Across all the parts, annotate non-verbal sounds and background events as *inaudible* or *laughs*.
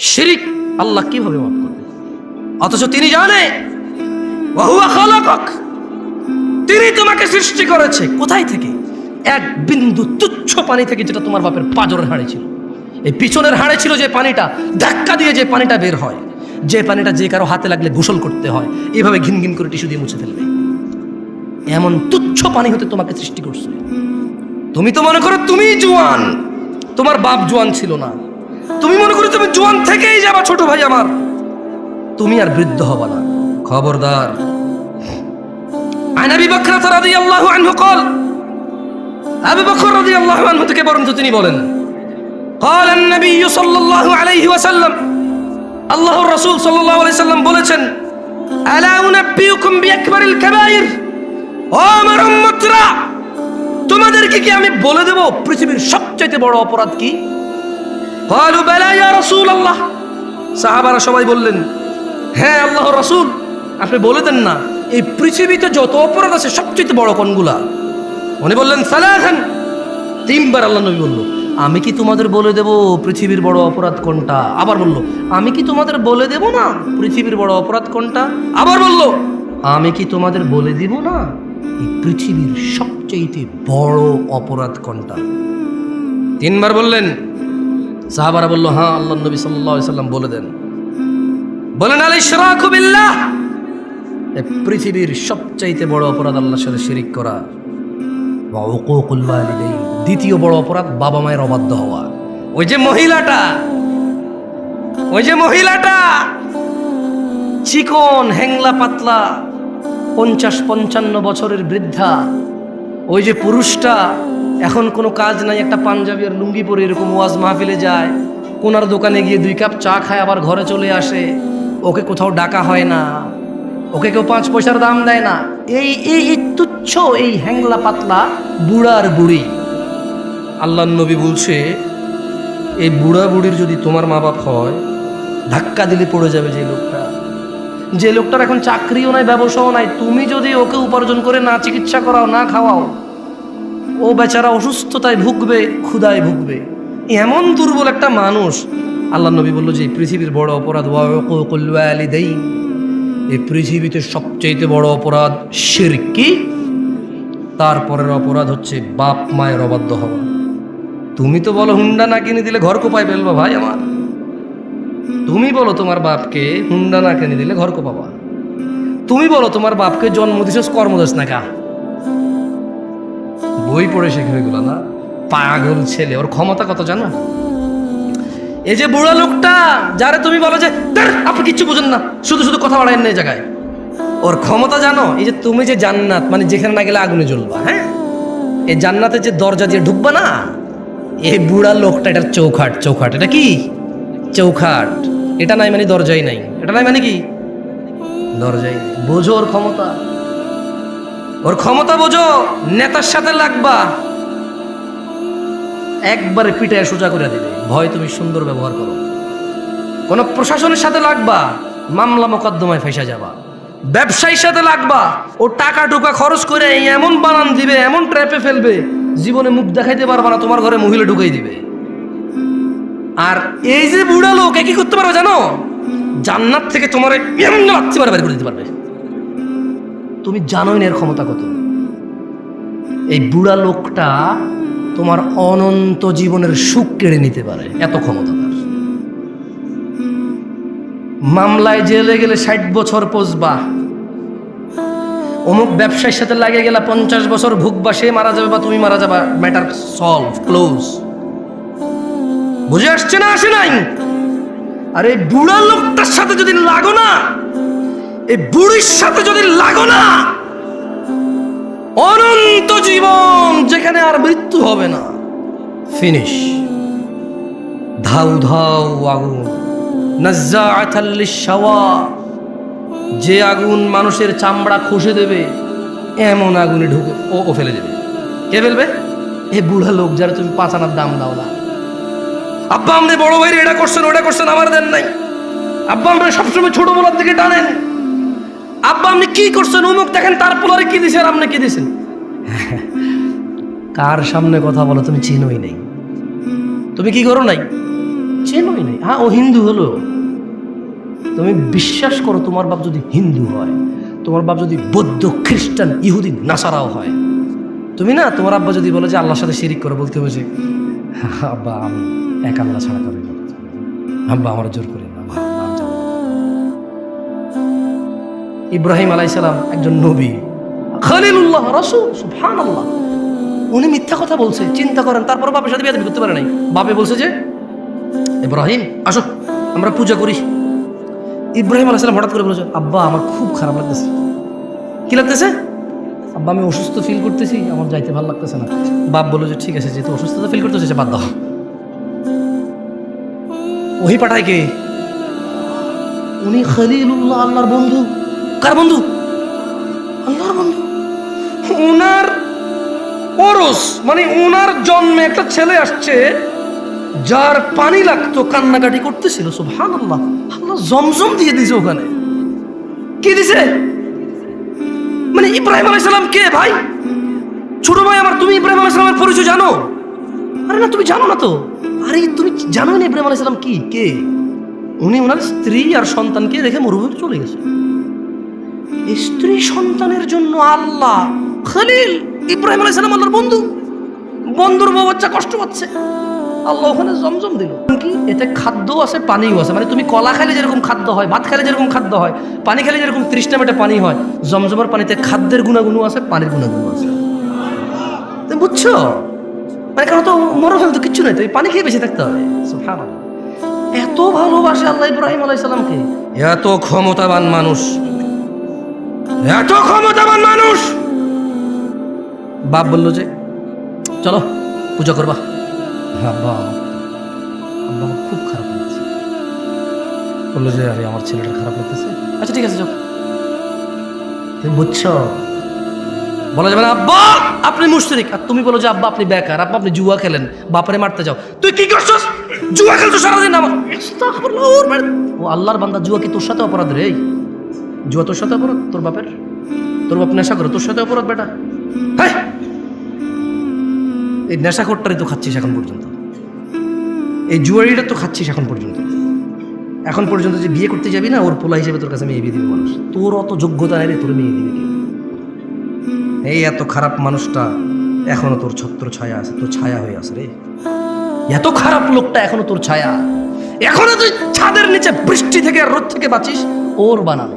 শিরিক আল্লাহ কীভাবে মাফ করবে? অথচ তিনি জানে তিনি তোমাকে সৃষ্টি করেছে। কোথায় থেকে? এক বিন্দু তুচ্ছ পানি থেকে যেটা তোমার বাপের পাজরের হাড়ে ছিল। এই পিছনের হাড়ে ছিল যে পানিটা, ধাক্কা দিয়ে যে পানিটা বের হয়। যে পানিটা যে কারও হাতে লাগলে গোসল করতে হয়, এভাবে ঘিন ঘিন করে টিস্যু দিয়ে মুছে ফেলবে। এমন তুচ্ছ পানি হতে তোমাকে সৃষ্টি করছে। তুমি তো মনে করো তুমি জোয়ান। তোমার বাপ জোয়ান ছিল না। তুমি মনে করো তুমি জোয়ান থেকেই যাবা ছোট ভাই আমার তুমি আর বৃদ্ধ হবা না খবরদার عن ابي بكر رضي الله عنه قال ابي بكر رضي الله عنه থেকে বরঞ্চ তিনি বলেন قال النبي صلى الله عليه وسلم আল্লাহর রাসূল সাল্লাল্লাহু আলাইহি সাল্লাম বলেছেন আলা উনাব্বিউকুম বিআকবারিল কাবাইর ও আমার উম্মতরা তোমাদেরকে কি আমি বলে দেব পৃথিবীর সবচেয়ে বড় অপরাধ কি قالوا بلى يا رسول الله সাহাবারা সবাই বললেন হ্যাঁ আল্লাহর রাসূল আপনি বলে দেন না এই পৃথিবীতে যত অপরাধ আছে সবচেয়ে বড় কোনগুলা উনি বললেন সালাহান তিনবার আল্লাহ নবী বলল আমি কি তোমাদের বলে দেব পৃথিবীর বড় অপরাধ কোনটা আবার বলল আমি কি তোমাদের বলে দেব না পৃথিবীর বড় অপরাধ কোনটা আবার বলল আমি কি তোমাদের বলে দিব না এই পৃথিবীর সবচেয়ে বড় অপরাধ কোনটা তিনবার বললেন সাহাবারা বলল হ্যাঁ আল্লাহ নবী সাল্লাম বলে দেন। বলেন পৃথিবীর সবচাইতে বড় অপরাধ আল্লাহর সাথে শিরিক করা। দ্বিতীয় বড় অপরাধ বাবা মায়ের অবাধ্য হওয়া। ওই যে মহিলাটা, ওই যে মহিলাটা, চিকন হ্যাংলা পাতলা, পঞ্চাশ পঞ্চান্ন বছরের বৃদ্ধা, ওই যে পুরুষটা এখন কোনো কাজ নাই, একটা পাঞ্জাবি আর লুঙ্গি পরে এরকম ওয়াজ মাহফিলে যায়। কোনার দোকানে গিয়ে দুই কাপ চা খায়, আবার ঘরে চলে আসে। ওকে কোথাও ডাকা হয় না। ওকে কেউ পাঁচ পয়সার দাম দেয় না। এই এই তুচ্ছ, এই হ্যাংলা পাতলা বুড়ার বুড়ি। আল্লাহ নবী বলছে, এই বুড়া বুড়ির যদি তোমার মা বাপ হয়, ধাক্কা দিলে পড়ে যাবে যে লোকটা। যে লোকটার এখন চাকরিও নাই, ব্যবসাও নাই। তুমি যদি ওকে উপার্জন করে না চিকিৎসা করাও, না খাওয়াও ও বেচারা অসুস্থতায় ভুগবে ক্ষুদায় ভুগবে। এমন দুর্বল একটা মানুষ, আল্লাহ নবী বলল যে পৃথিবীর বড় অপরাধ দেই এই পৃথিবীতে সবচেয়ে বড় অপরাধ শিরকি তারপরের অপরাধ হচ্ছে বাপ মায়ের অবাধ্য হওয়া। তুমি তো বলো, হুন্ডা না কিনে দিলে ঘর কোপায় ফেলব ভাই আমার। তুমি বলো তোমার বাপকে, হুন্ডা না কিনে দিলে ঘর কোপাবা। তুমি বলো তোমার বাপকে জন্ম দিছস কর্মদোষ না কা বই পড়ে শেখে এগুলো না পাগল ছেলে, ওর ক্ষমতা কত জানো? এই যে বুড়া লোকটা, যারে তুমি বলো যে আপনি কিচ্ছু বুঝেন না, শুধু শুধু কথা বাড়ায় না এই জায়গায়। ওর ক্ষমতা জানো? এই যে তুমি যে জান্নাত মানে যেখানে না গেলে আগুনে জ্বলবা হ্যাঁ? এই জান্নাতে যে দরজা দিয়ে ঢুকবা না, এই বুড়া লোকটা, এটার চৌখাট চৌখাট, এটা কি? চৌখাট। এটা নাই মানে দরজাই নাই। এটা নাই মানে কি? দরজাই বোঝো ওর ক্ষমতা। ওর ক্ষমতা বোঝো, নেতার সাথে লাগবা। একবারে পিটায় সোজা করে দিবে। ভয় তুমি সুন্দর ব্যবহার করো। কোন প্রশাসনের সাথে লাগবা, মামলা মোকদ্দমায় ফেসা যাবা। ব্যবসায়ীর সাথে লাগবা, ও টাকা টুকা খরচ করে এমন বানান দিবে, এমন ট্র্যাপে ফেলবে, জীবনে মুখ দেখাইতে পারবা না, তোমার ঘরে মহিলা ঢুকাই দিবে। আর এই যে বুড়া লোক কি করতে পারবে জানো? জান্নাত থেকে তোমার এমন লাচ্ছি মারা বের করে দিতে পারবে। তুমি জানোই না এর ক্ষমতা কত। এই বুড়া লোকটা তোমার অনন্ত জীবনের সুখ কেড়ে নিতে পারে, এত ক্ষমতা তার। মামলায় জেলে গেলে ষাট বছর পচবা অমুক ব্যবসায়ীর সাথে লাগে গেলে পঞ্চাশ বছর ভুগবা, সে মারা যাবে বা তুমি মারা যাবা ম্যাটার সলভ ক্লোজ বুঝে আসছে না আসে নাই? আর বুড়া লোকটার সাথে যদি লাগো না এই বুড়ির সাথে যদি লাগো না, অনন্ত জীবন যেখানে আর মৃত্যু হবে না। ফিনিশ ধাউ ধাউ আগুন। লিশ-শাওয়া। যে আগুন মানুষের চামড়া খসে দেবে, এমন আগুনে ঢুকে ও ও ফেলে দেবে। কে ফেলবে? এ বুড়া লোক যারা তুমি পাঁচ আনার দাম দাও না। আব্বা আপনি বড় ভাইরে এটা করছেন, ওটা করছেন, আমার দেন নাই। আব্বা আমরা সবসময় ছোট বলার দিকে টানেন। আব্বা, আপনি কি করছেন? অমুক দেখেন, তার পোলারে কি দিছেন আপনি কি দিছেন? *laughs* কার সামনে কথা বলো, তুমি চিনোই নেই। তুমি কি করো নাই? চেনই নাই। হ্যাঁ ও হিন্দু হলো। তুমি বিশ্বাস করো, তোমার বাপ যদি হিন্দু হয়, তোমার বাপ যদি বৌদ্ধ, খ্রিস্টান, ইহুদি, নাসারাও হয়, তুমি না, তোমার আব্বা যদি বলে যে আল্লাহর সাথে শিরিক করে, বলতে হবে যে, আব্বা, আমি এক আল্লাহ ছাড়া করি আব্বা, আমার জোর করি ইব্রাহিম আলাইসালাম একজন নবী। খালিলুল্লাহ, রসুল সুবহান আল্লাহ উনি মিথ্যা কথা বলছে, চিন্তা করেন, তারপর বাপের সাথে বিয়ে করতে পারে নাই। বাপে বলছে যে, ইব্রাহিম, আসো, আমরা পূজা করি। ইব্রাহিম আলাইসালাম হঠাৎ করে বলেছে, আব্বা, আমার খুব খারাপ লাগতেছে। কি লাগতেছে? আব্বা, আমি অসুস্থ ফিল করতেছি, আমার যাইতে ভালো লাগতেছে না। বাপ বলল যে, ঠিক আছে, যেহেতু অসুস্থতা ফিল করতেছে বাদ দাও। ওহি পাঠায় কে? উনি খলিলুল্লাহ আল্লাহর বন্ধু। কার বন্ধু? আল্লাহর বন্ধু। ওনার ওরস মানে ওনার জন্মে একটা ছেলে আসছে যার পানি লাগতো কান্নাকাটি করতেছিল সুবহান আল্লাহ আল্লাহ জমজম দিয়ে দিছে ওখানে। কি দিছে? মানে ইব্রাহিম আলাইসালাম কে ভাই? ছোট ভাই আমার তুমি ইব্রাহিম আলাইসালামের পরিচয় জানো? আরে না তুমি জানো না তো। আরে তুমি জানো না ইব্রাহিম আলাইসালাম কি কে? উনি ওনার স্ত্রী আর সন্তানকে রেখে মরুভূমিতে চলে গেছে। স্ত্রী সন্তানের জন্য আল্লাহ, খলিল ইব্রাহিম আলাইসালাম আল্লাহর বন্ধু। বন্ধুর বউ বাচ্চা কষ্ট পাচ্ছে। আল্লাহ ওখানে জমজম দিল। কি এতে খাদ্য আছে, পানিও আছে। মানে তুমি কলা খেলে যেরকম খাদ্য হয়, ভাত খেলে যেরকম খাদ্য হয়, পানি খেলে যেরকম তৃষ্ণা মেটে পানি হয়, জমজমের পানিতে খাদ্যের গুণাগুণও আছে, পানির গুণাগুণ আছে। বুঝছ? মানে কারণ তো মরুভূমি তো কিচ্ছু নাই, তো পানি খেয়ে বেঁচে থাকতে হবে। এত ভালোবাসে আল্লাহ ইব্রাহিম আলাইসালামকে এত ক্ষমতাবান মানুষ। এত ক্ষমতাবান মানুষ! বাপ বলল যে চলো পূজা করবা। আব্বা আব্বা খুব খারাপ লাগছে। বলল যে আরে আমার ছেলেটা খারাপ লাগতেছে। আচ্ছা ঠিক আছে তুমি বুঝছ? বলা যাবে না আব্বা আপনি মুশরিক। আর তুমি বলো যে আব্বা আপনি বেকার আব্বা আপনি জুয়া খেলেন বাপারে মারতে যাও। তুই কি করছস? জুয়া খেলছো সারাদিন আমার ও আল্লাহর বান্দা জুয়া কি তোর সাথে অপরাধ রে? এই? জুয়া সাথে অপরাধ? তোর বাপের? তোর বাপ নেশা করে, তোর সাথে অপরাধ বেটা? হ্যাঁ এই নেশাখোরটারই তো খাচ্ছিস এখন পর্যন্ত। এই জুয়ারিটা তো খাচ্ছিস এখন পর্যন্ত। এখন পর্যন্ত যে বিয়ে করতে যাবি না, ওর পোলা হিসেবে তোর কাছে মেয়ে বিয়ে দিবে মানুষ। তোর অত যোগ্যতা নেই তোর মেয়ে দিবে এই এত খারাপ মানুষটা এখনও তোর ছত্র ছায়া আছে, তোর ছায়া হয়ে আছে রে। এত খারাপ লোকটা এখনও তোর ছায়া। এখনও তুই ছাদের নিচে বৃষ্টি থেকে রোদ থেকে বাঁচিস, ওর বানানো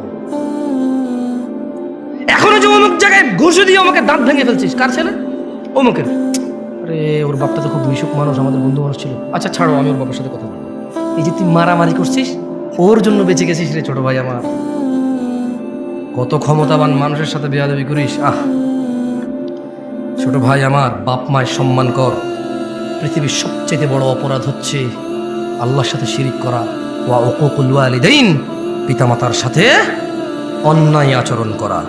জায়গায় ঘুষে দিয়ে আমাকে দাঁত ভেঙে ফেলছিস। কার ছেলে? অমুকের। আরে, ওর বাপটা তো খুব মিশুক মানুষ, আমাদের বন্ধু মানুষ ছিল। আচ্ছা ছাড়ো, আমি ওর বাবার সাথে কথা বলব। এই যে তুই মারামারি করছিস, ওর জন্য বেঁচে গেছিস রে ছোট ভাই আমার। কত ক্ষমতাবান মানুষের সাথে বেয়াদবি করিস, আহ। ছোট ভাই আমার, বাপ মায়ের সম্মান কর। পৃথিবীর সবচেয়ে বড় অপরাধ হচ্ছে আল্লাহর সাথে শিরিক করা। ওয়া ওকুকুল ওয়ালিদাইন, পিতামাতার সাথে অন্যায় আচরণ করা।